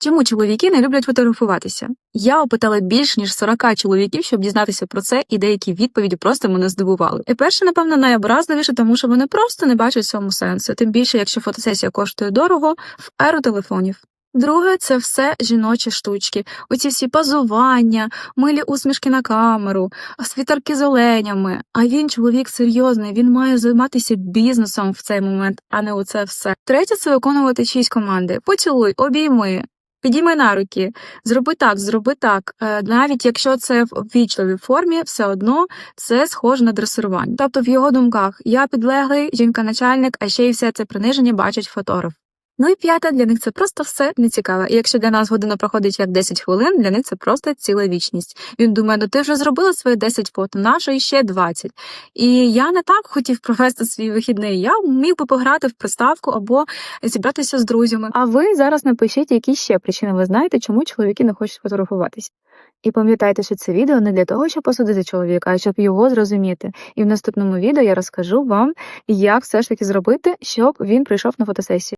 Чому чоловіки не люблять фотографуватися? Я опитала більш ніж 40 чоловіків, щоб дізнатися про це, і деякі відповіді просто мене здивували. І перше, напевно, найобразливіше, тому що вони просто не бачать цьому сенсу, тим більше, якщо фотосесія коштує дорого в еру телефонів. Друге, це все жіночі штучки. Оці всі позування, милі усмішки на камеру, світерки з оленями. А він чоловік серйозний, він має займатися бізнесом в цей момент, а не оце все. Третє це виконувати чиїсь команди. Поцілуй, обійми. Підійми на руки, зроби так, зроби так. Е, Навіть якщо це в ввічливій формі, все одно це схоже на дресирування. Тобто в його думках я підлеглий, жінка начальник, а ще й все це приниження бачить фотограф. Ну і п'яте, для них це просто все нецікаво. І якщо для нас година проходить як 10 хвилин, для них це просто ціла вічність. Він думає, ну ти вже зробила свої 10 фото, нащо іще 20. І я не так хотів провести свій вихідний. Я міг би пограти в приставку або зібратися з друзями. А ви зараз напишіть, які ще причини ви знаєте, чому чоловіки не хочуть фотографуватися. І пам'ятайте, що це відео не для того, щоб посудити чоловіка, а щоб його зрозуміти. І в наступному відео я розкажу вам, як все ж таки зробити, щоб він прийшов на фотосесію.